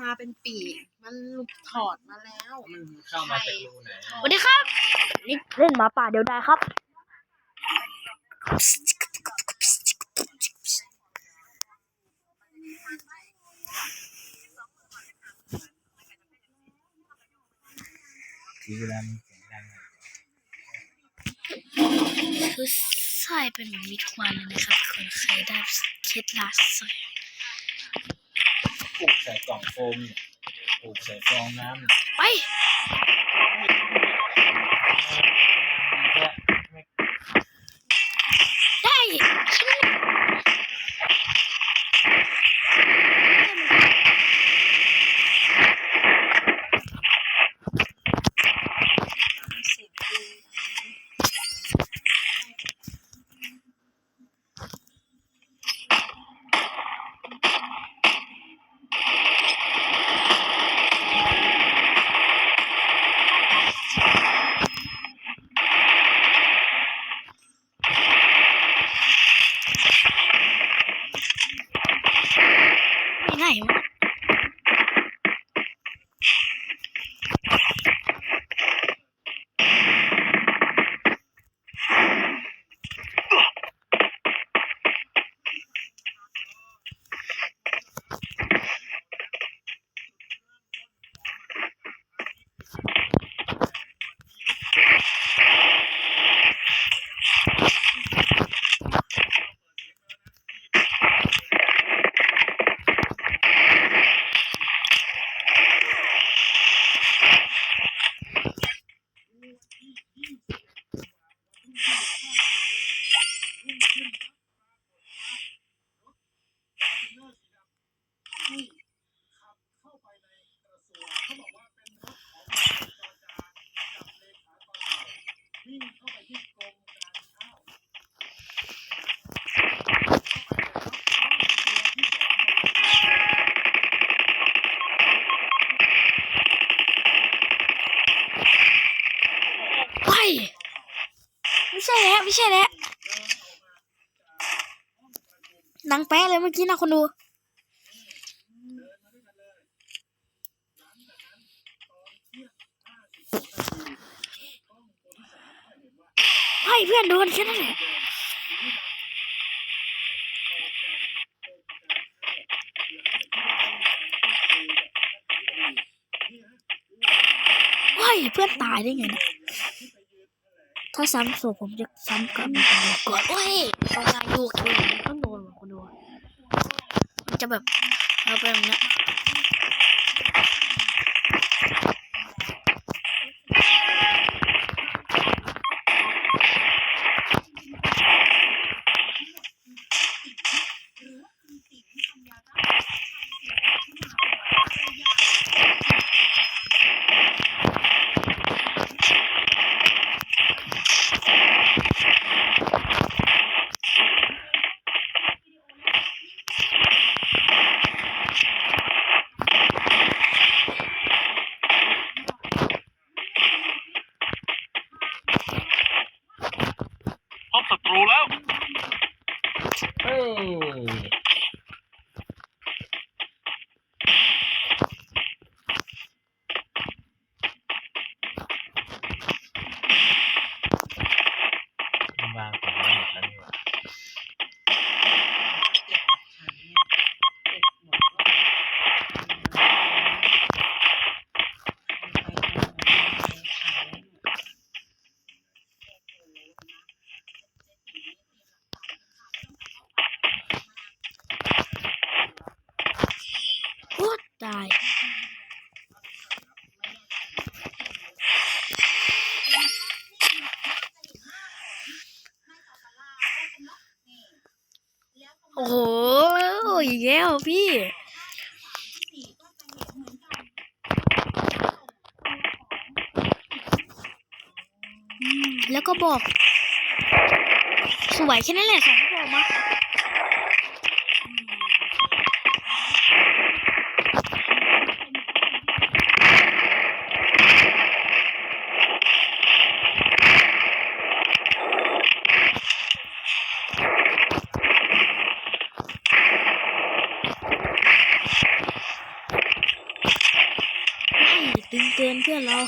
มาเป็นปีกมันหลุดถอดมาแล้วมันเข้ามาจากรูไหนสวัสดีครับ นี่เล่นหมาป่าเดียวได้ครับ ทีเวลามันเสียงดังอะคือใส่เป็นแบบนี้ทุกวันเลยนะครับคนใครได้เคล็ดลับใส่ป ลูกใส่กล่องโฟมเนี่ยปลูกใส่ฟองน้ำเนี่ย ไป ได้ฉัน ไปไหนวะไปไม่ใช่ แล้วไม่ใช่แล้วนังแป๊ะเลยเมื่อกี้นะคนดูให้เพื่อนโดนแค่นั้นแหละว้ายเพื่อนตายได้ไงนี่ย ถ้าซ้ำศพผมจะซ้ำกลับมาก่อนโอ้ยตอนอายุคือต้องโดนว่ะคนดูมันจะแบบเอาไปแบบเนี้ย พบศัตรูแล้ว เฮ้ยมันวางของไว้หมดแล้วนี่หว่า เก็บหลักฐานเนี่ยเก็บหมดว่าโค ตายโอ้โหอีกแล้วพี่ แล้วก็บอก สวยแค่นั้นแหละสองก็บอกมา ดึงเกินเพื่อนเรา